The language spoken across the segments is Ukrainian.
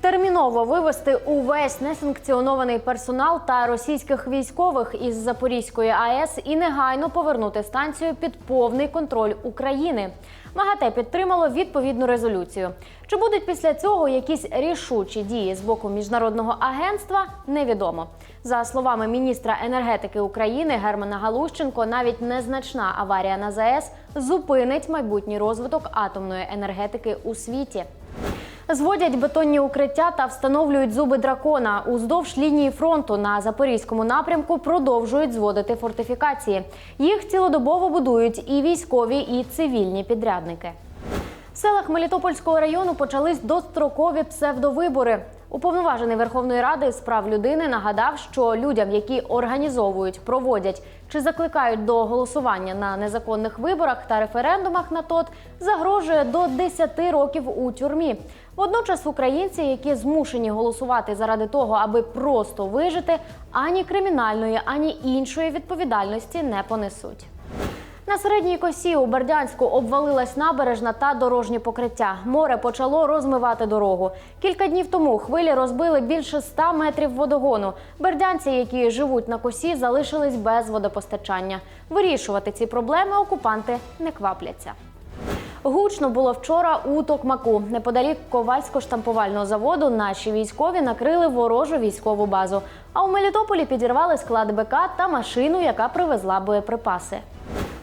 Терміново вивести увесь несанкціонований персонал та російських військових із Запорізької АЕС і негайно повернути станцію під повний контроль України. МАГАТЕ підтримало відповідну резолюцію. Чи будуть після цього якісь рішучі дії з боку міжнародного агентства? Невідомо. За словами міністра енергетики України Германа Галущенко, навіть незначна аварія на ЗАЕС зупинить майбутній розвиток атомної енергетики у світі. Зводять бетонні укриття та встановлюють зуби дракона. Уздовж лінії фронту на запорізькому напрямку продовжують зводити фортифікації. Їх цілодобово будують і військові, і цивільні підрядники. В селах Мелітопольського району почались дострокові псевдовибори. Уповноважений Верховної Ради з прав людини нагадав, що людям, які організовують, проводять чи закликають до голосування на незаконних виборах та референдумах на ТОТ, загрожує до 10 років у тюрмі. Водночас українці, які змушені голосувати заради того, аби просто вижити, ані кримінальної, ані іншої відповідальності не понесуть. На середній косі у Бердянську обвалилась набережна та дорожнє покриття. Море почало розмивати дорогу. Кілька днів тому хвилі розбили більше 100 метрів водогону. Бердянці, які живуть на косі, залишились без водопостачання. Вирішувати ці проблеми окупанти не квапляться. Гучно було вчора у Токмаку. Неподалік ковальсько-штампувального заводу наші військові накрили ворожу військову базу. А у Мелітополі підірвали склад БК та машину, яка привезла боєприпаси.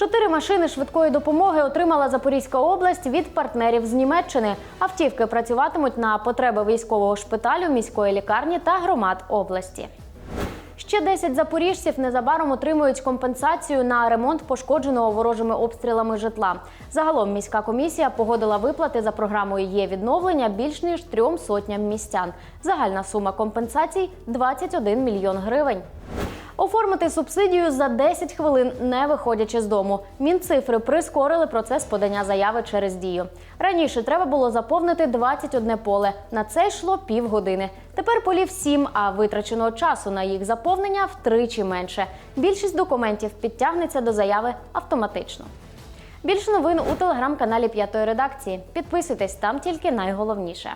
Чотири машини швидкої допомоги отримала Запорізька область від партнерів з Німеччини. Автівки працюватимуть на потреби військового шпиталю, міської лікарні та громад області. Ще 10 запоріжців незабаром отримують компенсацію на ремонт пошкодженого ворожими обстрілами житла. Загалом міська комісія погодила виплати за програмою є відновлення більш ніж трьом сотням містян. Загальна сума компенсацій 21 мільйон гривень. Оформити субсидію за 10 хвилин, не виходячи з дому. Мінцифри прискорили процес подання заяви через дію. Раніше треба було заповнити 21 поле. На це йшло півгодини. Тепер полів 7, а витраченого часу на їх заповнення втричі менше. Більшість документів підтягнеться до заяви автоматично. Більше новин у телеграм-каналі П'ятої редакції. Підписуйтесь там тільки найголовніше.